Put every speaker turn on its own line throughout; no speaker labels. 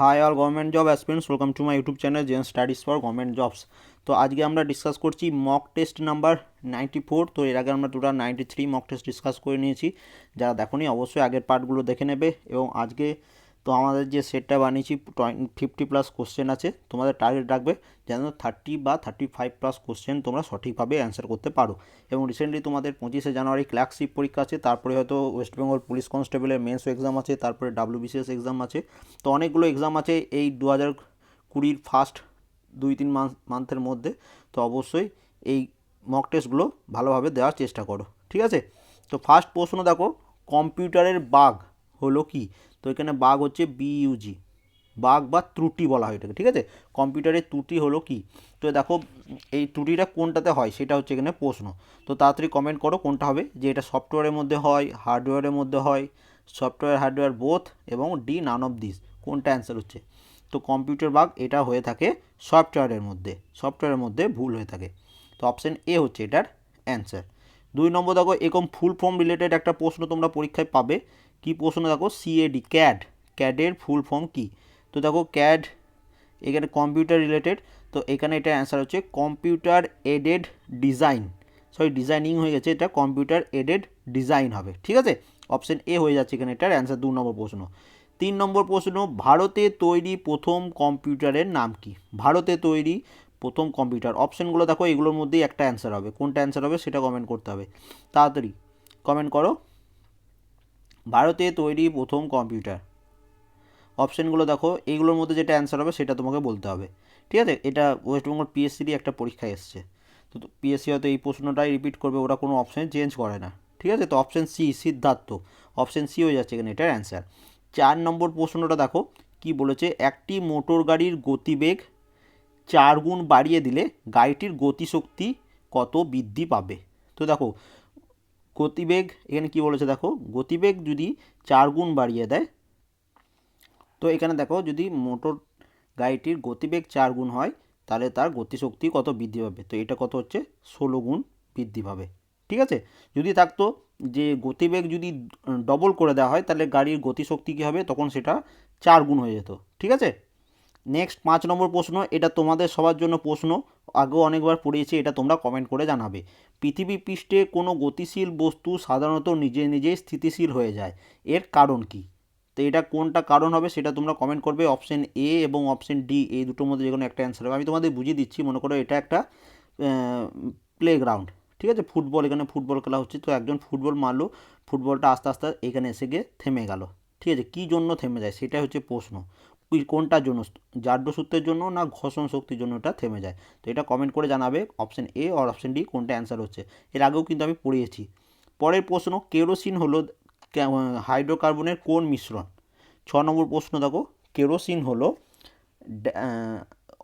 Hi all government job aspirants welcome to my YouTube channel gen studies for government jobs তো আজকে আমরা discuss করছি mock test number ninety four তো এর আগে আমরা total ninety three mock test discuss করে নিয়েছি। যারা দেখো অবশ্যই আগের পার্টগুলো দেখে নেবে এবং আজকে তো আমাদের যে সেটটা বানিয়েছি ফিফটি প্লাস কোশ্চেন আছে, তোমাদের টার্গেট রাখবে যেন থার্টি বা থার্টি ফাইভ প্লাস কোশ্চেন তোমরা সঠিকভাবে অ্যান্সার করতে পারো। এবং রিসেন্টলি তোমাদের পঁচিশে জানুয়ারি ক্লার্কশিপ পরীক্ষা আছে, তারপরে হয়তো ওয়েস্ট বেঙ্গল পুলিশ কনস্টেবলের মেন্স এক্সাম আছে, তারপরে ডাব্লিউবিসিএস এক্সাম আছে। তো অনেকগুলো এক্সাম আছে এই দু হাজার কুড়ির ফার্স্ট দুই তিন মান্থ মান্থের মধ্যে। তো অবশ্যই এই মক টেস্টগুলো ভালোভাবে দেওয়ার চেষ্টা করো, ঠিক আছে? তো ফার্স্ট প্রশ্ন দেখো কম্পিউটারের বাঘ হলো কি? তো এখানে বাঘ হচ্ছে বিইউজি বাঘ বা ত্রুটি বলা হয় এটাকে, ঠিক আছে? কম্পিউটারের ত্রুটি হলো কি? তো দেখো, এই ত্রুটিটা কোনটাতে হয় সেটা হচ্ছে এখানে প্রশ্ন। তো তাড়াতাড়ি কমেন্ট করো কোনটা হবে, যে এটা সফটওয়্যারের মধ্যে হয় হার্ডওয়্যারের মধ্যে হয় সফটওয়্যার হার্ডওয়্যার বোথ এবং ডি নান অফ দিস কোনটা অ্যান্সার হচ্ছে? তো কম্পিউটার বাগ এটা হয়ে থাকে সফটওয়্যারের মধ্যে সফটওয়্যারের মধ্যে ভুল হয়ে থাকে। তো অপশান এ হচ্ছে এটার অ্যান্সার দুই নম্বর দেখো, এরকম ফুল ফর্ম রিলেটেড একটা প্রশ্ন তোমরা পরীক্ষায় পাবে কি প্রশ্ন দেখো? সিএডি ক্যাড ক্যাডের ফুল ফর্ম কি? তো দেখো ক্যাড এখানে কম্পিউটার রিলেটেড তো এখানে এটা অ্যান্সার হচ্ছে computer aided design sorry designing হয়ে গেছে, এটা কম্পিউটার এডেড ডিজাইন হবে, ঠিক আছে? অপশন এ হয়ে যাচ্ছে এখানে এটার অ্যান্সার দু নম্বর প্রশ্ন। তিন নম্বর প্রশ্ন, ভারতে তৈরি প্রথম কম্পিউটারের নাম কি? ভারতে তৈরি প্রথম কম্পিউটার। অপশানগুলো দেখো, এগুলোর মধ্যেই একটা অ্যান্সার হবে। কোনটা অ্যান্সার হবে সেটা কমেন্ট করতে হবে। তাড়াতাড়ি কমেন্ট করো। ভারতে তৈরি প্রথম কম্পিউটার। অপশানগুলো দেখো, এইগুলোর মধ্যে যেটা অ্যান্সার হবে সেটা তোমাকে বলতে হবে। ঠিক আছে? এটা ওয়েস্টবেঙ্গল পিএসসিরই একটা পরীক্ষায় এসছে। তো পিএসসি হয়তো এই প্রশ্নটাই রিপিট করবে, ওরা কোনো অপশান চেঞ্জ করে না। ঠিক আছে? তো option C Siddhartha. Option C হয়ে যাচ্ছে এখানে এটার অ্যান্সার চার নম্বর প্রশ্নটা দেখো, কি বলেছে? একটি মোটর গাড়ির গতিবেগ চার গুণ বাড়িয়ে দিলে গাড়িটির গতিশক্তি কত বৃদ্ধি পাবে? তো দেখো গতিবেগ, এখানে কি বলেছে দেখো, গতিবেগ যদি চার গুণ বাড়িয়ে দেয়, তো এখানে দেখো যদি মোটর গাড়িটির গতিবেগ চার গুণ হয়, তাহলে তার গতিশক্তি কত বৃদ্ধি পাবে? তো এটা কত হচ্ছে? ষোলো গুণ বৃদ্ধি পাবে। ঠিক আছে? যদি থাকতো যে গতিবেগ যদি ডবল করে দেওয়া হয়, তাহলে গাড়ির গতিশক্তি কী হবে? তখন সেটা চার গুণ হয়ে যেত। ঠিক আছে? নেক্সট পাঁচ নম্বর প্রশ্ন, এটা তোমাদের সবার জন্য প্রশ্ন। আগেও অনেকবার পড়িয়েছি, এটা তোমরা কমেন্ট করে জানাবে। পৃথিবী পৃষ্ঠে কোনো গতিশীল বস্তু সাধারণত নিজে নিজেই স্থিতিশীল হয়ে যায়। এর কারণ কি? তো এটা কোনটা কারণ হবে সেটা তোমরা কমেন্ট করবে। অপশন এ এবং অপশন ডি এই দুটোর মধ্যে যে কোনো একটা অ্যান্সার হবে। আমি তোমাদের বুঝিয়ে দিচ্ছি, মনে করো এটা একটা প্লেগ্রাউন্ড ঠিক আছে? ফুটবল, এখানে ফুটবল খেলা হচ্ছে। তো একজন ফুটবল মারলো, ফুটবলটা আস্তে আস্তে এখানে এসে গিয়ে থেমে গেল। ঠিক আছে? কী জন্য থেমে যায়? সেটাই হচ্ছে প্রশ্ন। কোনটার জন্য? জাড্য সূত্রের জন্য না ঘর্ষণ শক্তির জন্য এটা থেমে যায়? তো এটা কমেন্ট করে জানাবে অপশন এ আর অপশন ডি কোনটা অ্যান্সার হচ্ছে। এর আগেও কিন্তু আমি পড়িয়েছি। পরের প্রশ্ন, কেরোসিন হলো হাইড্রোকার্বনের কোন মিশ্রণ? ছ নম্বর প্রশ্ন দেখো, কেরোসিন হলো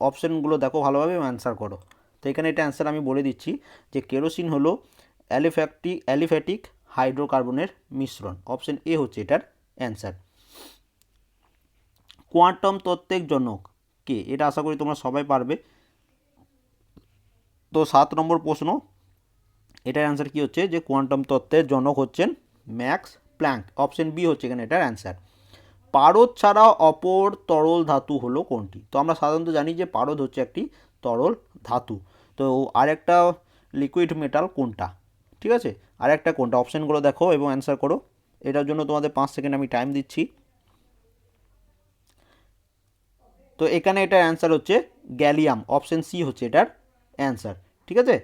অপশানগুলো দেখো ভালোভাবে অ্যান্সার করো। তো এখানে এটা অ্যান্সার আমি বলে দিচ্ছি যে কেরোসিন হলো অ্যালিফ্যাক্টিক অ্যালিফ্যাটিক হাইড্রোকার্বনের মিশ্রণ। অপশান এ হচ্ছে এটার অ্যান্সার কোয়ান্টাম তত্ত্বের জনক কে? এটা আশা করি তোমরা সবাই পারবে। তো সাত নম্বর প্রশ্ন, এটার অ্যান্সার কী হচ্ছে? যে কোয়ান্টাম তত্ত্বের জনক হচ্ছেন ম্যাক্স প্ল্যাঙ্ক। অপশন বি হচ্ছে এখানে এটার অ্যান্সার পারদ ছাড়া অপর তরল ধাতু হলো কোনটি? তো আমরা সাধারণত জানি যে পারদ হচ্ছে একটি তরল ধাতু। তো আরেকটা লিকুইড মেটাল কোনটা? ঠিক আছে? আরেকটা কোনটা? অপশানগুলো দেখো এবং অ্যান্সার করো। এটার জন্য তোমাদের পাঁচ সেকেন্ড আমি টাইম দিচ্ছি। তো এখানে এটার অ্যান্সার হচ্ছে গ্যালিয়াম অপশন সি হচ্ছে এটার অ্যান্সার ঠিক আছে?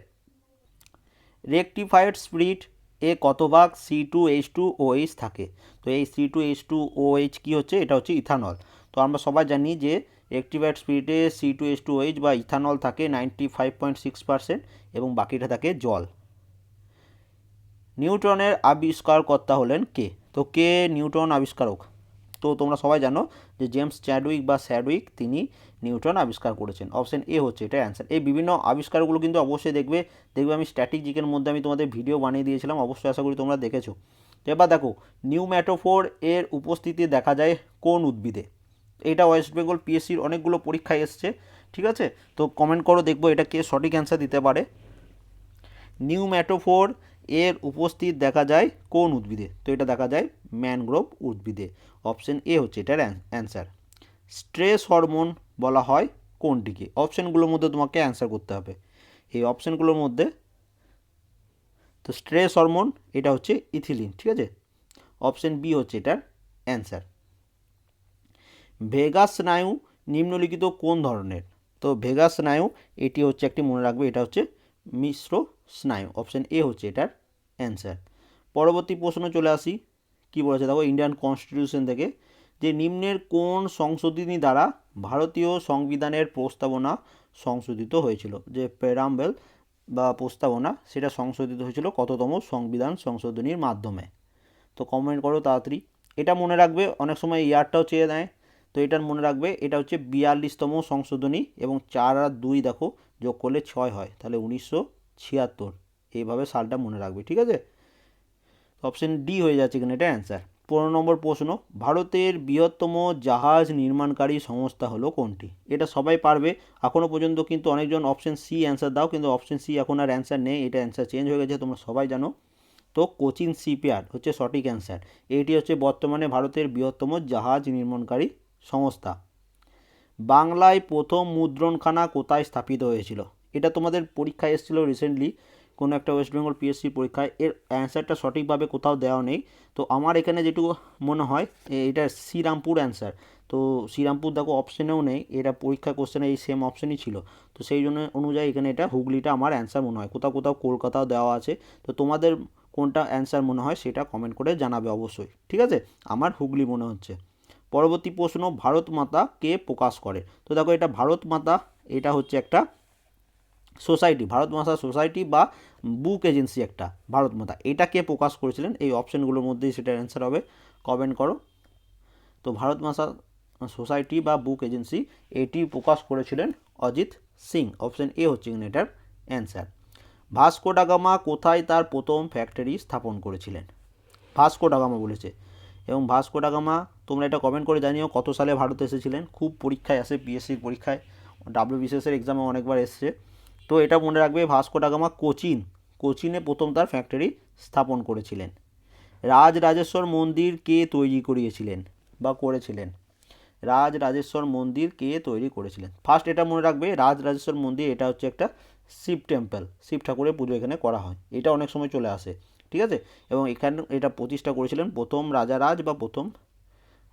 রেকটিফাইড স্পিরিট এ কত ভাগ? C two H two O H থাকে। তো এই C two H two O H কী হচ্ছে? এটা হচ্ছে ইথানল তো আমরা সবাই জানি যে rectified স্পিরিটে C two H two O H বা ইথানল থাকে ninety five point six percent এবং বাকিটা থাকে জল। নিউটনের আবিষ্কারকর্তা হলেন কে? তো কে নিউটন আবিষ্কারক? তো তোমরা সবাই জানো যে জেমস চ্যাডউইক বা স্যাডউইক তিনি নিউটন আবিষ্কার করেছেন। অপশন এ হচ্ছে এটা অ্যান্সার এই বিভিন্ন আবিষ্কারগুলো কিন্তু অবশ্যই দেখবে। দেখবে আমি স্ট্যাটিক জিকের মধ্যে আমি তোমাদের ভিডিও বানিয়ে দিয়েছিলাম, অবশ্যই আশা করি তোমরা দেখেছ। তো এবার দেখো নিউ ম্যাটোফোর এর উপস্থিতি দেখা যায় কোন উদ্ভিদে? এটা ওয়েস্ট বেঙ্গল পিএসসির অনেকগুলো পরীক্ষায় এসছে, ঠিক আছে? তো কমেন্ট করো, দেখব এটা কে সঠিক অ্যান্সার দিতে পারে। নিউ ম্যাটোফোর এর উপস্থিত দেখা যায় কোন উদ্ভিদে? তো এটা দেখা যায় ম্যানগ্রোভ উদ্ভিদে। অপশন এ হচ্ছে এটার অ্যান্সার। স্ট্রেস হরমোন বলা হয় কোনটিকে? অপশানগুলোর মধ্যে তোমাকে অ্যান্সার করতে হবে। এই অপশানগুলোর মধ্যে তো স্ট্রেস হরমোন, এটা হচ্ছে ইথিলিন, ঠিক আছে? অপশান বি হচ্ছে এটার অ্যান্সার। ভেগাস স্নায়ু নিম্নলিখিত কোন ধরনের? তো ভেগাস স্নায়ু, এটি হচ্ছে একটি মনে রাখবে, এটা হচ্ছে মিশ্র স্নায়ু অপশান এ হচ্ছে এটার অ্যান্সার পরবর্তী প্রশ্ন চলে আসি, কি বলেছে? দেখো ইন্ডিয়ান কনস্টিটিউশন থেকে যে নিম্নের কোন সংশোধনী দ্বারা ভারতীয় সংবিধানের প্রস্তাবনা সংশোধিত হয়েছিল? যে প্যারাম্বেল বা প্রস্তাবনা, সেটা সংশোধিত হয়েছিল কততম সংবিধান সংশোধনীর মাধ্যমে। তো কমেন্ট করো তাড়াতাড়ি। এটা মনে রাখবে, অনেক সময় ইয়ারটাও চেয়ে দেয় তো এটার মনে রাখবে, এটা হচ্ছে বিয়াল্লিশতম সংশোধনী এবং চার আর দুই দেখো যোগ করলে ছয় হয়। তাহলে উনিশশো ছিয়াত্তর। এইভাবে সালটা মনে রাখবে, ঠিক আছে? অপশন ডি হয়ে যাচ্ছে এখানে, এটা অ্যান্সার পনেরো নম্বর প্রশ্ন, ভারতের বৃহত্তম জাহাজ নির্মাণকারী সংস্থা হলো কোনটি? এটা সবাই পারবে এখনও পর্যন্ত কিন্তু অনেকজন অপশন সি অ্যান্সার দাও, কিন্তু অপশন সি এখন আর অ্যান্সার নেই, এটা অ্যান্সার চেঞ্জ হয়ে গেছে, তোমরা সবাই জানো। তো কোচিন সিপিআর হচ্ছে সঠিক অ্যান্সার এটি হচ্ছে বর্তমানে ভারতের বৃহত্তম জাহাজ নির্মাণকারী সংস্থা। বাংলায় প্রথম মুদ্রণখানা কোথায় স্থাপিত হয়েছিল? এটা তোমাদের পরীক্ষায় এসেছিল রিসেন্টলি কোনো একটা ওয়েস্ট বেঙ্গল পিএসসি পরীক্ষায়। এর অ্যান্সারটা সঠিকভাবে কোথাও দেওয়া নেই। তো আমার এখানে যেটুকু মনে হয় এটা শ্রীরামপুর অ্যান্সার তো শ্রীরামপুর দেখো অপশনেও নেই, এটা পরীক্ষা কোশ্চেনে এই সেম অপশনই ছিল। তো সেই জন্য অনুযায়ী এখানে এটা হুগলিটা আমার অ্যান্সার মনে হয়। কোথাও কোথাও কলকাতাও দেওয়া আছে। তো তোমাদের কোনটা অ্যান্সার মনে হয় সেটা কমেন্ট করে জানাবে অবশ্যই। ঠিক আছে? আমার হুগলি মনে হচ্ছে। পরবর্তী প্রশ্ন, ভারত মাতা কে প্রকাশ করে? তো দেখো এটা ভারত মাতা, এটা হচ্ছে একটা সোসাইটি, ভারত মাতা সোসাইটি বা বুক এজেন্সি একটা, ভারত মাতা। এটা কে প্রকাশ করেছিলেন? এই অপশানগুলোর মধ্যেই সেটার অ্যান্সার হবে। কমেন্ট করো। তো ভারত মাতা সোসাইটি বা বুক এজেন্সি, এটি প্রকাশ করেছিলেন অজিত সিং। অপশান এ হচ্ছে এটার অ্যান্সার। ভাস্কো ডাগামা কোথায় তার প্রথম ফ্যাক্টরি স্থাপন করেছিলেন? ভাস্কো ডাগামা বলেছে। এবং ভাস্কো ডাগামা তোমরা এটা কমেন্ট করে জানিও, কত সালে ভারতে এসেছিলেন? খুব পরীক্ষায় আসে পিএসসির পরীক্ষায়। ডাব্লিউ বিসিএসের এক্সামে অনেকবার এসছে। তো এটা মনে রাখবে ভাস্কো ডাগামা কোচিন। কোচিনে প্রথম তার ফ্যাক্টরি স্থাপন করেছিলেন। রাজ রাজেশ্বর মন্দির কে তৈরি করিয়েছিলেন বা করেছিলেন? রাজ রাজেশ্বর মন্দির কে তৈরি করেছিলেন? ফার্স্ট এটা মনে রাখবে রাজ রাজেশ্বর মন্দির, এটা হচ্ছে একটা শিব টেম্পল শিব ঠাকুরের পুজো এখানে করা হয়। এটা অনেক সময় চলে আসে, ঠিক আছে? এবং এখানে, এটা প্রতিষ্ঠা করেছিলেন প্রথম রাজা রাজ বা প্রথম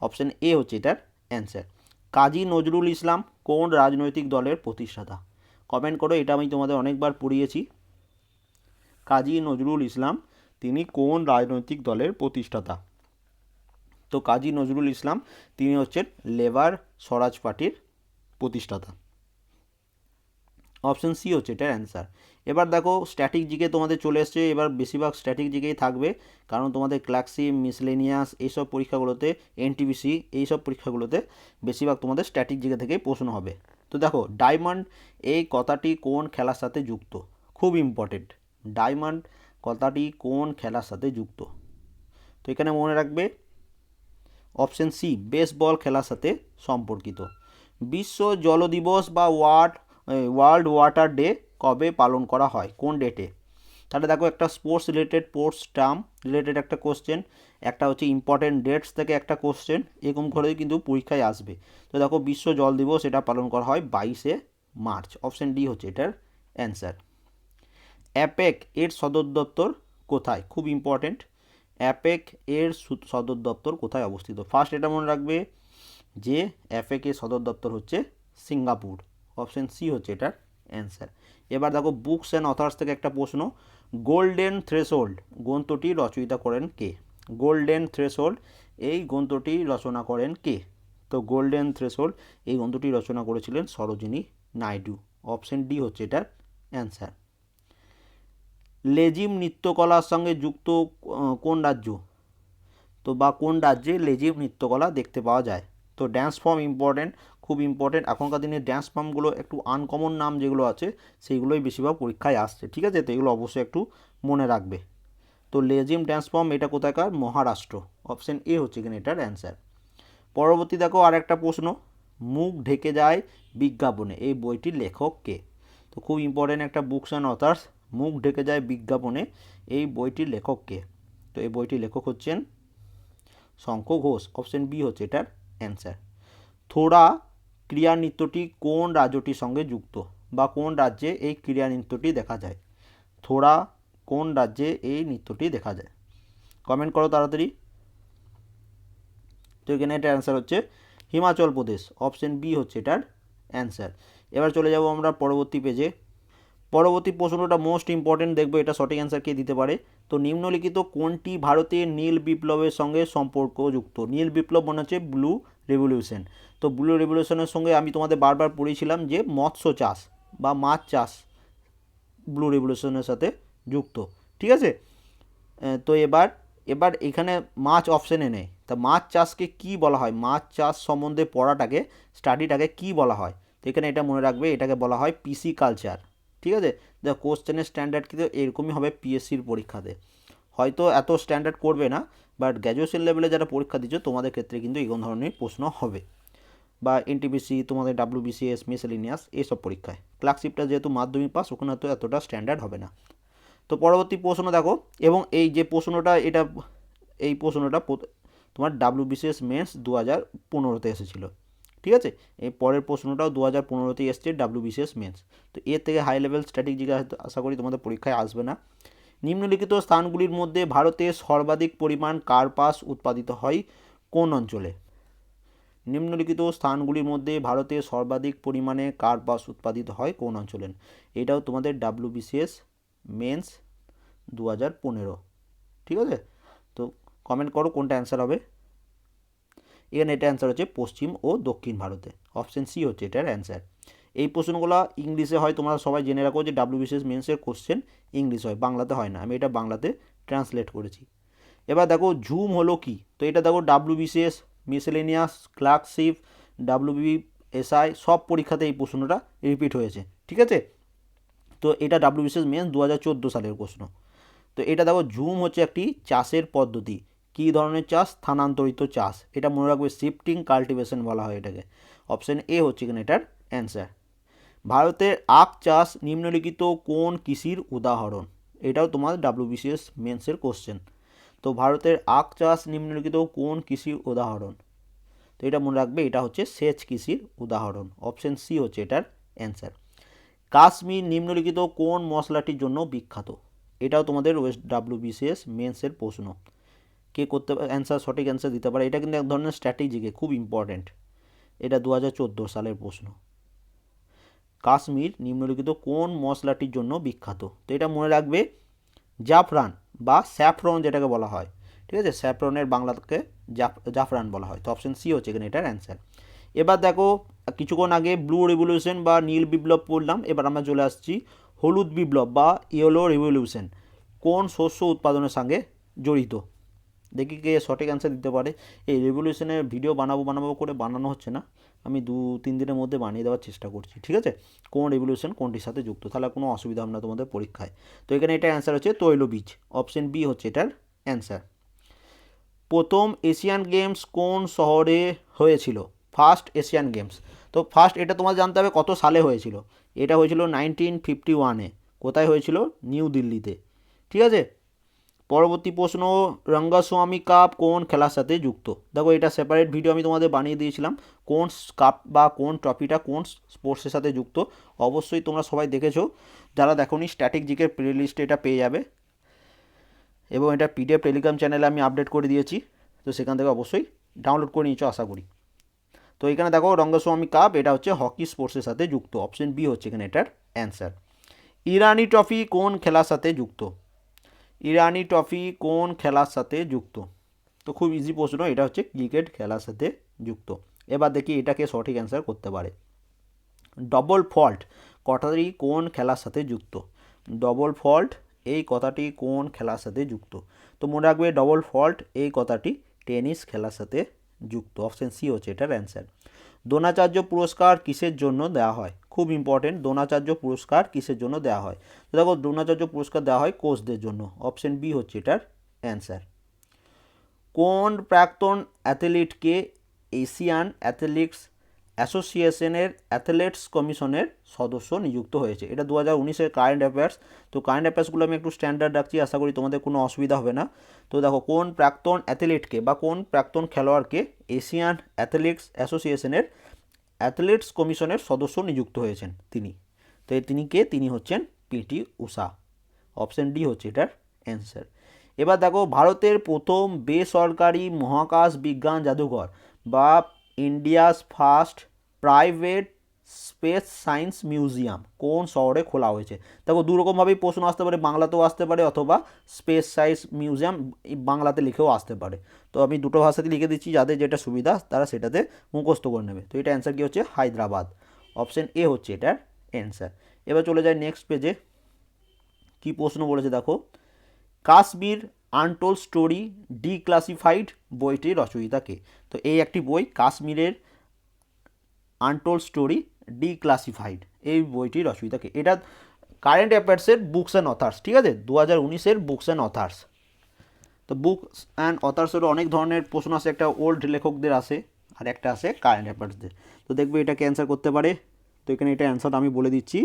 অপশন এ হচ্ছে এটার অ্যান্সার কাজী নজরুল ইসলাম কোন রাজনৈতিক দলের প্রতিষ্ঠাতা? কমেন্ট করো, এটা আমি তোমাদের অনেকবার পড়িয়েছি। কাজী নজরুল ইসলাম, তিনি কোন রাজনৈতিক দলের প্রতিষ্ঠাতা? তো কাজী নজরুল ইসলাম, তিনি হচ্ছেন লেবার স্বরাজ পার্টির প্রতিষ্ঠাতা। অপশন সি হচ্ছে এটার অ্যান্সার। এবার দেখো, স্ট্যাটিক জিকে তোমাদের চলে এসছে, এবার বেশিরভাগ স্ট্যাটিক জিকেই থাকবে, কারণ তোমাদের ক্লাক্সি মিসলেনিয়াস, এইসব পরীক্ষাগুলোতে এনটিবিসি এইসব পরীক্ষাগুলোতে বেশিরভাগ তোমাদের স্ট্যাটিক জিকে থেকেই প্রশ্ন হবে। তো দেখো ডায়মন্ড এই কথাটি কোন খেলার সাথে যুক্ত? খুব ইম্পর্টেন্ট ডায়মন্ড কথাটি কোন খেলার সাথে যুক্ত? তো এখানে মনে রাখবে অপশন সি বেসবল খেলার সাথে সম্পর্কিত। বিশ্ব জল দিবস বা ওয়ার্ড ওয়ার্ল্ড ওয়াটার ডে কবে পালন করা হয়? কোন ডেটে তাহলে দেখো একটা sports related sports term related একটা কোশ্চেন একটা হচ্ছে ইম্পর্টেন্ট ডেটস থেকে একটা কোশ্চেন এরকম করেই কিন্তু পরীক্ষায় আসবে। তো দেখো বিশ্ব জল দিবস এটা পালন করা হয় বাইশে মার্চ অপশন ডি হচ্ছে এটার অ্যান্সার অ্যাপেক এর সদর দপ্তর কোথায়? খুব ইম্পর্টেন্ট অ্যাপেক এর সদর দপ্তর কোথায় অবস্থিত? ফার্স্ট এটা মনে রাখবে যে অ্যাপেক এর সদর দপ্তর হচ্ছে সিঙ্গাপুর অপশন সি হচ্ছে এটার অ্যান্সার এবার দেখো বুকস অ্যান্ড অথার্স থেকে একটা প্রশ্ন গোল্ডেন থ্রেশোল্ড গ্রন্থটি রচয়িতা করেন কে? গোল্ডেন থ্রেশোল্ড এই গ্রন্থটি রচনা করেন কে? তো গোল্ডেন থ্রেশোল্ড এই গ্রন্থটি রচনা করেছিলেন সরোজিনী নাইডু। অপশন ডি হচ্ছে এটার অ্যান্সার লেজিম নৃত্যকলার সঙ্গে যুক্ত কোন রাজ্য? তো বা কোন রাজ্যে লেজিম নৃত্যকলা দেখতে পাওয়া যায়? তো ড্যান্স ফর্ম ইম্পর্টেন্ট খুব ইম্পর্টেন্ট এখনকার দিনে ড্যান্স ফর্মগুলো একটু আনকমন নাম যেগুলো আছে, সেইগুলোই বেশিরভাগ পরীক্ষায় আসছে। ঠিক আছে? তো এগুলো অবশ্যই একটু মনে রাখবে। তো লেজিম ড্যান্স ফর্ম এটা কোথাকার? মহারাষ্ট্র। অপশন এ হচ্ছে এখানে এটার অ্যান্সার পরবর্তী দেখো আর একটা প্রশ্ন। মুখ ঢেকে যায় বিজ্ঞাপনে। এই বইটির লেখক কে? তো খুব ইম্পর্টেন্ট একটা বুকস অ্যান্ড অথার্স মুখ ঢেকে যায় বিজ্ঞাপনে। এই বইটির লেখক কে? তো এই বইটির লেখক হচ্ছেন শঙ্খ ঘোষ। অপশন বি হচ্ছে এটার অ্যান্সার থোড়া ক্রিয়া নৃত্যটি কোন রাজ্যটির সঙ্গে যুক্ত বা কোন রাজ্যে এই ক্রিয়া নৃত্যটি দেখা যায়? থোড়া কোন রাজ্যে এই নৃত্যটি দেখা যায়? কমেন্ট করো তাড়াতাড়ি। তো এখানে এটার অ্যান্সার হচ্ছে হিমাচল প্রদেশ। অপশন বি হচ্ছে এটার অ্যান্সার এবার চলে যাব আমরা পরবর্তী পেজে পরবর্তী প্রশ্নটা মোস্ট ইম্পর্টেন্ট দেখব এটা সঠিক অ্যান্সার কে দিতে পারে। তো নিম্নলিখিত কোনটি ভারতের নীল বিপ্লবের সঙ্গে সম্পর্কযুক্ত? নীল বিপ্লব মনে হচ্ছে ব্লু রেভলিউশন তো ব্লু রেভলিউশনের সঙ্গে আমি তোমাদের বারবার পড়েছিলাম যে মৎস্য চাষ বা মাছ চাষ ব্লু রেভলিউশনের সাথে যুক্ত, ঠিক আছে? তো এবার এবার এখানে মাছ অপশানে নেই। তা মাছ চাষকে কি বলা হয়? মাছ চাষ সম্বন্ধে পড়াটাকে স্টাডিটাকে কি বলা হয়? তো এখানে এটা মনে রাখবে, এটাকে বলা হয় পিসি কালচার ঠিক আছে? দেখো কোশ্চেনের স্ট্যান্ডার্ড কিন্তু এরকমই হবে পিএসসির পরীক্ষাতে। হয়তো এত স্ট্যান্ডার্ড করবে না বাট গ্র্যাজুয়েশন লেভেলে যারা পরীক্ষা দিচ্ছ, তোমাদের ক্ষেত্রে কিন্তু এই ধরনের প্রশ্ন হবে। বা এনটিপিসি তোমাদের ডাব্লিউবিসিএস মিসেলিনিয়াস এইসব পরীক্ষায়। ক্লার্কশিপটা যেহেতু মাধ্যমিক পাস ওখানে তো এতটা স্ট্যান্ডার্ড হবে না। তো পরবর্তী প্রশ্ন দেখো, এবং এই যে প্রশ্নটা, এটা, এই প্রশ্নটা তোমার ডাব্লিউবিসিএস মেন্স দু হাজার পনেরোতে এসেছিল, ঠিক আছে? এই পরের প্রশ্নটাও দু হাজার পনেরোতেই এসছে ডাব্লিউবিসিএস মেন্স তো এর থেকে হাই লেভেল স্ট্র্যাটেজি আশা করি তোমাদের পরীক্ষায় আসবে না। নিম্নলিখিত স্থানগুলির মধ্যে ভারতে সর্বাধিক পরিমাণ কার্পাস উৎপাদিত হয় কোন অঞ্চলে? নিম্নলিখিত স্থানগুলির মধ্যে ভারতে সর্বাধিক পরিমাণে কার্পাস উৎপাদিত হয় কোন অঞ্চলে? এটাও তোমাদের ডাব্লিউবিসিএস মেন্স দু হাজার পনেরো। ঠিক আছে? তো কমেন্ট করো কোনটা অ্যান্সার হবে। এখানে এটা অ্যান্সার হচ্ছে পশ্চিম ও দক্ষিণ ভারতে। অপশন সি হচ্ছে এটার অ্যান্সার এই প্রশ্নগুলো ইংলিশে হয়, তোমরা সবাই জেনে রাখো যে ডাব্লিউবিসিএস মেন্সের কোশ্চেন ইংলিশ হয়, বাংলাতে হয় না। আমি এটা বাংলাতে ট্রান্সলেট করেছি। এবার দেখো, ঝুম হলো কি? তো এটা দেখো WBCS miscellaneous clerkship WB SI সব পরীক্ষাতে এই প্রশ্নটা রিপিট হয়েছে। ঠিক আছে? তো এটা ডাব্লিউবিসিএস মেন্স দু হাজার চোদ্দ সালের প্রশ্ন। তো এটা দেখো ঝুম হচ্ছে একটি চাষের পদ্ধতি। কী ধরনের চাষ? স্থানান্তরিত চাষ। এটা মনে রাখবে শিফটিং কাল্টিভেশন বলা হয় এটাকে। অপশন এ হচ্ছে এখানে এটার অ্যান্সার ভারতের আখ চাষ নিম্নলিখিত কোন কৃষির উদাহরণ? এটাও তোমার ডাব্লিউবিসিএস মেন্সের কোশ্চেন তো ভারতের আখ চাষ নিম্নলিখিত কোন কৃষির উদাহরণ? তো এটা মনে রাখবে, এটা হচ্ছে সেচ কৃষির উদাহরণ। অপশন সি হচ্ছে এটার অ্যান্সার কাশ্মীর নিম্নলিখিত কোন মশলাটির জন্য বিখ্যাত? এটাও তোমাদের ওয়েস্ট ডাব্লিউবিসিএস মেন্সের প্রশ্ন। কে করতে অ্যান্সার সঠিক অ্যান্সার দিতে পারে। এটা কিন্তু এক ধরনের স্ট্র্যাটেজিকে খুব ইম্পর্ট্যান্ট এটা দু হাজার চোদ্দ সালের প্রশ্ন। কাশ্মীর নিম্নলিখিত কোন মশলাটির জন্য বিখ্যাত? তো এটা মনে রাখবে, জাফরান বা স্যাফরন যেটাকে বলা হয়। ঠিক আছে? স্যাফরনের বাংলাকে জাফ, জাফরান বলা হয়। তো অপশন সি হচ্ছে এখানে এটার অ্যান্সার এবার দেখো কিছুক্ষণ আগে ব্লু রেভলিউশন বা নীল বিপ্লব পড়লাম, এবার আমরা চলে আসছি হলুদ বিপ্লব বা ইয়েলো রেভলিউশন। কোন শস্য উৎপাদনের সঙ্গে জড়িত? দেখি কে সঠিক অ্যান্সার দিতে পারে। এই রেভলিউশনের ভিডিও বানাবো বানাবো করে বানানো হচ্ছে না। আমি দু, তিন দিনের মধ্যে বানিয়ে দেওয়ার চেষ্টা করছি, ঠিক আছে? কোন রেভলিউশন কোনটির সাথে যুক্ত? তাহলে কোনো অসুবিধা হবে না তোমাদের পরীক্ষায়। তো এখানে এটা অ্যান্সার হচ্ছে তৈলবীজ। অপশন বি হচ্ছে এটার অ্যান্সার প্রথম এশিয়ান গেমস কোন শহরে হয়েছিল? First Asian games. তো ফার্স্ট এটা তোমার জানতে হবে কত সালে হয়েছিল। এটা হয়েছিল নাইনটিন ফিফটি ওয়ানে। কোথায় হয়েছিল? নিউ দিল্লিতে। ঠিক আছে? পরবর্তী প্রশ্ন, রঙ্গস্বামী কাপ কোন খেলার সাথে যুক্ত? দেখো, এটা সেপারেট ভিডিও আমি তোমাদের বানিয়ে দিয়েছিলাম। কোন কাপ বা কোন ট্রফিটা কোন স্পোর্টসের সাথে যুক্ত? অবশ্যই তোমরা সবাই দেখেছ। যারা দেখোনি স্ট্যাটিক জিকের প্লে লিস্টে এটা পেয়ে যাবে। এবং এটা পিডিএফ টেলিগ্রাম চ্যানেলে আমি আপডেট করে দিয়েছি। তো সেখান থেকে অবশ্যই ডাউনলোড করে নিয়েছো, আশা করি। তো এখানে দেখো রঙ্গস্বামী কাপ এটা হচ্ছে হকি স্পোর্টসের সাথে যুক্ত। অপশন বি হচ্ছে এখানে এটার অ্যান্সার ইরানি ট্রফি কোন খেলার সাথে যুক্ত? ইরানি ট্রফি কোন খেলার সাথে যুক্ত? তো খুব ইজি প্রশ্ন, এটা হচ্ছে ক্রিকেট খেলার সাথে যুক্ত। এবার দেখি এটাকে সঠিক অ্যান্সার করতে পারে। ডবল ফল্ট কথাটি কোন খেলার সাথে যুক্ত? ডবল ফল্ট এই কথাটি কোন খেলার সাথে যুক্ত? তো মনে রাখবে ডবল ফল্ট এই কথাটি টেনিস খেলার সাথে যুক্ত অপশন সি হচ্ছে এটার অ্যান্সার দ্রোণাচার্য পুরস্কার কিসের জন্য দেওয়া হয়? খুব ইম্পর্টেন্ট দ্রোণাচার্য পুরস্কার কিসের জন্য দেওয়া হয়? তো দেখো, দ্রোণাচার্য পুরস্কার দেওয়া হয় কোচদের জন্য। অপশন বি হচ্ছে এটার অ্যান্সার কোন প্রাক্তন অ্যাথলিটকে এশিয়ান অ্যাথলেটিক্স অ্যাসোসিয়েশনের অ্যাথলেটস কমিশনের সদস্য নিযুক্ত হয়েছে। এটা দু হাজার উনিশের কারেন্ট অ্যাফেয়ার্স তো কারেন্ট অ্যাফেয়ার্সগুলো আমি একটু স্ট্যান্ডার্ড রাখছি। আশা করি তোমাদের কোনো অসুবিধা হবে না। তো দেখো, কোন প্রাক্তন অ্যাথলিটকে বা কোন প্রাক্তন খেলোয়াড়কে এশিয়ান অ্যাথলেটিক্স অ্যাসোসিয়েশনের অ্যাথলেটস কমিশনের সদস্য নিযুক্ত হয়েছেন তিনি। তো তিনি কে? তিনি হচ্ছেন পিটি উষা অপশন ডি হচ্ছে এটার অ্যান্সার এবার দেখো, ভারতের প্রথম বেসরকারি মহাকাশ বিজ্ঞান জাদুঘর বা India's first private space science museum কোন শহরে খোলা হয়েছে? দেখো, দুরকমভাবেই প্রশ্ন আসতে পারে, বাংলাতেও আসতে পারে, অথবা স্পেস সায়েন্স মিউজিয়াম বাংলাতে লিখেও আসতে পারে। তো আমি দুটো ভাষাতে লিখে দিচ্ছি যাদের যেটা সুবিধা, তারা সেটাতে মুখস্থ করে নেবে। তো এটা অ্যান্সার কী হচ্ছে? হায়দ্রাবাদ। অপশন এ হচ্ছে এটার অ্যান্সার এবার চলে যায় নেক্সট পেজে কি প্রশ্ন বলেছে, দেখো? কাশ্মীর আনটোল স্টোরি ডিক্লাসিফাইড বইটির রচয়িতাকে। তো এই একটি বই কাশ্মীরের আনটোল স্টোরি ডিক্লাসিফাইড এই বইটির রচয়িতাকে। এটা কারেন্ট অ্যাফেয়ার্সের বুকস অ্যান্ড অথার্স, ঠিক আছে? দু হাজার উনিশের বুকস অ্যান্ড অথার্স। তো বুকস অ্যান্ড অথার্সেরও অনেক ধরনের প্রশ্ন আসে একটা ওল্ড লেখকদের আসে আর একটা আসে কারেন্ট অ্যাফেয়ার্সদের। তো দেখবে এটাকে অ্যান্সার করতে পারে। তো এখানে এটা অ্যান্সার আমি বলে দিচ্ছি,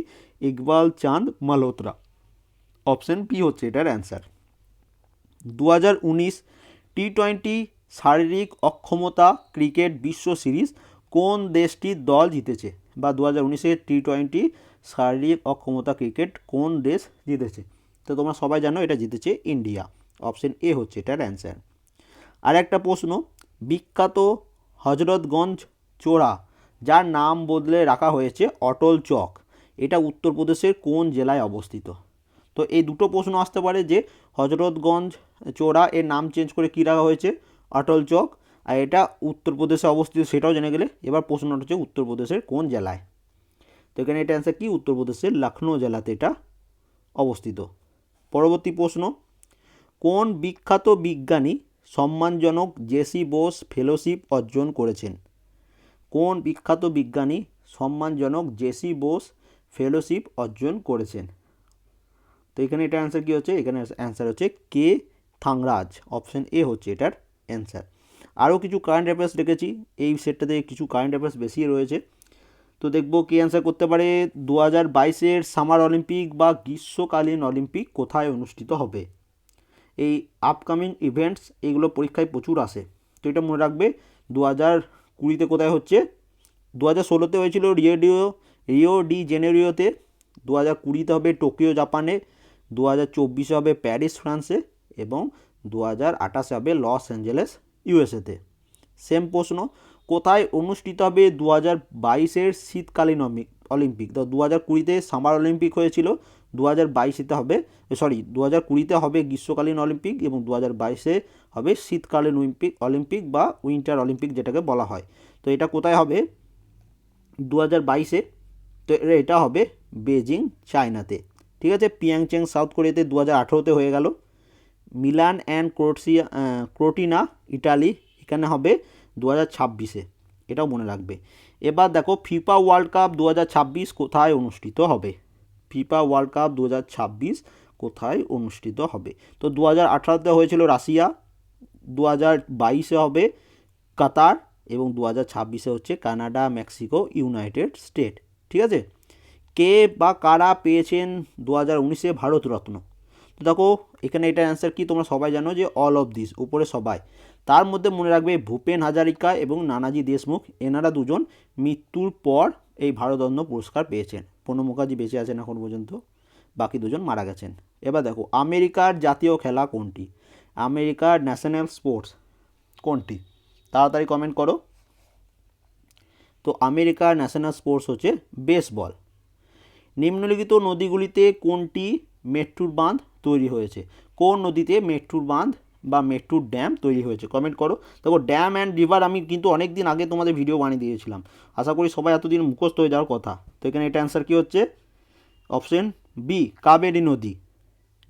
ইকবাল চাঁদ মালহোত্রা। অপশন বি হচ্ছে এটার অ্যান্সার দু হাজার উনিশ টি টোয়েন্টি শারীরিক অক্ষমতা ক্রিকেট বিশ্ব সিরিজ কোন দেশটির দল জিতেছে? বা দু হাজার উনিশের টি টোয়েন্টি শারীরিক অক্ষমতা ক্রিকেট কোন দেশ জিতেছে? তো তোমরা সবাই জানো এটা জিতেছে ইন্ডিয়া। অপশন এ হচ্ছে এটার অ্যান্সার। আর একটা প্রশ্ন, বিখ্যাত হজরতগঞ্জ চোরা, যার নাম বদলে রাখা হয়েছে অটল চক, এটা উত্তরপ্রদেশের কোন জেলায় অবস্থিত? তো এই দুটো প্রশ্ন আসতে পারে যে হজরতগঞ্জ চোরা, এর নাম চেঞ্জ করে কী রাখা হয়েছে? অটল চক। আর এটা উত্তরপ্রদেশে অবস্থিত, সেটাও জেনে গেলে। এবার প্রশ্নটা হচ্ছে উত্তরপ্রদেশের কোন জেলায়? তো এখানে এটা অ্যান্সার কি? উত্তরপ্রদেশের লখনৌ জেলাতে এটা অবস্থিত। পরবর্তী প্রশ্ন, কোন বিখ্যাত বিজ্ঞানী সম্মানজনক জেসি বোস ফেলোশিপ অর্জন করেছেন? কোন বিখ্যাত বিজ্ঞানী সম্মানজনক জেসি বোস ফেলোশিপ অর্জন করেছেন? তো এখানে এটা অ্যান্সার কী হচ্ছে? এখানে অ্যান্সার হচ্ছে কে থাংরাজ অপশন এ হচ্ছে এটার অ্যান্সার আরও কিছু কারেন্ট অ্যাফেয়ার্স রেখেছি এই সেটটাতে কিছু কারেন্ট অ্যাফেয়ার্স বেশি রয়েছে। তো দেখব কী অ্যান্সার করতে পারে দু হাজার বাইশের সামার অলিম্পিক বা গ্রীষ্মকালীন অলিম্পিক কোথায় অনুষ্ঠিত হবে? এই আপকামিং ইভেন্টস এগুলো পরীক্ষায় প্রচুর আসে। তো এটা মনে রাখবে দু হাজার কুড়িতে কোথায় হচ্ছে? দু হাজার ষোলোতে হয়েছিল রিওডিও রিও ডি জেনেরিওতে দু হাজার কুড়িতে হবে টোকিও জাপানে দু হাজার চব্বিশে হবে প্যারিস ফ্রান্সে এবং দু হাজার আঠাশে হবে লস অ্যাঞ্জেলেস, ইউএসএতে। সেম প্রশ্ন, কোথায় অনুষ্ঠিত হবে দু হাজার বাইশের শীতকালীন অলিম্পিক? তো দু হাজার কুড়িতে সামার অলিম্পিক হয়েছিল দু হাজার বাইশেতে হবে সরি দু হাজার কুড়িতে হবে গ্রীষ্মকালীন অলিম্পিক এবং দু হাজার বাইশে হবে শীতকালীন অলিম্পিক অলিম্পিক বা উইন্টার অলিম্পিক যেটাকে বলা হয়। তো এটা কোথায় হবে? দু হাজার বাইশে তো এটা হবে বেজিং চায়নাতে। ঠিক আছে? পিয়াংচেং, সাউথ কোরিয়াতে দু হাজার আঠেরোতে হয়ে গেল। মিলান অ্যান্ড ক্রোটসিয়া ক্রোটিনা, ইটালি, এখানে হবে দু হাজার ছাব্বিশে। এটাও মনে রাখবে। এবার দেখো, ফিফা ওয়ার্ল্ড কাপ দু হাজার ছাব্বিশ কোথায় অনুষ্ঠিত হবে? ফিফা ওয়ার্ল্ড কাপ দু হাজার ছাব্বিশ কোথায় অনুষ্ঠিত হবে? তো দু হাজার আঠারোতে হয়েছিল রাশিয়া দু হাজার বাইশে হবে কাতার এবং দু হাজার ছাব্বিশে হচ্ছে কানাডা, মেক্সিকো, ইউনাইটেড স্টেট। ঠিক আছে? কে বা কারা পেয়েছেন দু হাজার উনিশে ভারতরত্ন? তো দেখো, এখানে এটার অ্যান্সার কি তোমরা সবাই জানো যে অল অফ দিস উপরে সবাই। তার মধ্যে মনে রাখবে ভূপেন হাজারিকা এবং নানাজি দেশমুখ, এনারা দুজন মৃত্যুর পর এই ভারতরত্ন পুরস্কার পেয়েছেন। প্রণব মুখার্জি বেঁচে আছেন এখন পর্যন্ত, বাকি দুজন মারা গেছেন। এবার দেখো, আমেরিকার জাতীয় খেলা কোনটি? আমেরিকার ন্যাশনাল স্পোর্টস কোনটি? তাড়াতাড়ি কমেন্ট করো। তো আমেরিকার ন্যাশনাল স্পোর্টস হচ্ছে বেসবল নিম্নলিখিত নদীগুলিতে কোনটি মেট্রুর বাঁধ তৈরি হয়েছে। কোন নদীতে মেট্রুর বাঁধ বা মেট্রুর ড্যাম তৈরি হয়েছে? কমেন্ট করো। দেখো ড্যাম অ্যান্ড রিভার আমি কিন্তু অনেক দিন আগে তোমাদের ভিডিও বানিয়ে দিয়েছিলাম। আশা করি সবাই এতদিন মুখস্থ হয়ে যাওয়ার কথা। তো এখানে এটা অ্যান্সার কী হচ্ছে? অপশন বি কাবেরী নদী।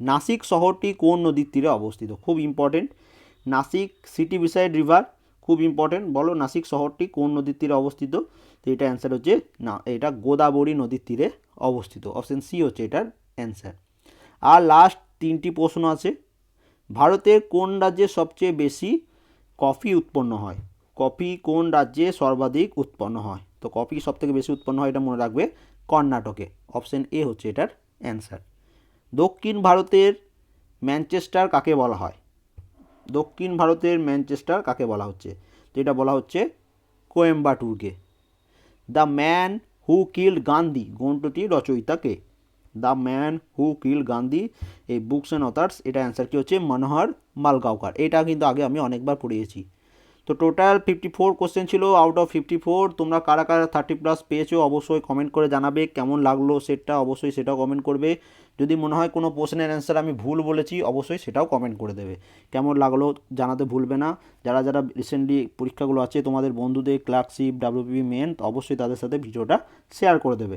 নাসিক শহরটি কোন নদীর তীরে অবস্থিত? খুব important Nashik city beside river খুব ইম্পর্টেন্ট বলো, নাসিক শহরটি কোন নদীর তীরে অবস্থিত? তো এটা অ্যান্সার হচ্ছে না। এটা গোদাবরী নদীর তীরে অবস্থিত। অপশন সি হচ্ছে এটার অ্যান্সার আর লাস্ট তিনটি প্রশ্ন আছে। ভারতের কোন রাজ্যে সবচেয়ে বেশি কফি উৎপন্ন হয়? কফি কোন রাজ্যে সর্বাধিক উৎপন্ন হয়? তো কফি সব থেকে বেশি উৎপন্ন হয় এটা মনে রাখবে কর্ণাটকে। অপশন এ হচ্ছে এটার অ্যান্সার দক্ষিণ ভারতের ম্যানচেস্টার কাকে বলা হয়? দক্ষিণ ভারতের ম্যানচেস্টার কাকে বলা হচ্ছে? তো এটা বলা হচ্ছে কোয়েম্বাটুরকে। The man who killed Gandhi, গ্রন্থটির রচয়িতাকে the man who killed Gandhi, এই বুকস অ্যান্ড অথার্স, এটা অ্যান্সার কি হচ্ছে? মনোহর মালগাঁওকার। এটা কিন্তু আগে আমি অনেকবার পড়িয়েছি। তো টোটাল ফিফটি ফোর কোশ্চেন ছিল আউট অফ ফিফটি ফোর তোমরা কারা কারা থার্টি প্লাস পেয়েছ অবশ্যই কমেন্ট করে জানাবে, কেমন লাগল সেটটা অবশ্যই সেটাও কমেন্ট করবে। যদি মনে হয় কোনো প্রশ্নের অ্যান্সার আমি ভুল বলেছি, অবশ্যই সেটাও কমেন্ট করে দেবে। কেমন লাগল জানাতে ভুলবে না। যারা যারা রিসেন্টলি পরীক্ষাগুলো আছে, তোমাদের বন্ধুদের ক্লার্কশিপ ডাব্লিউপি মেন অবশ্যই তাদের সাথে ভিডিওটা শেয়ার করে দেবে।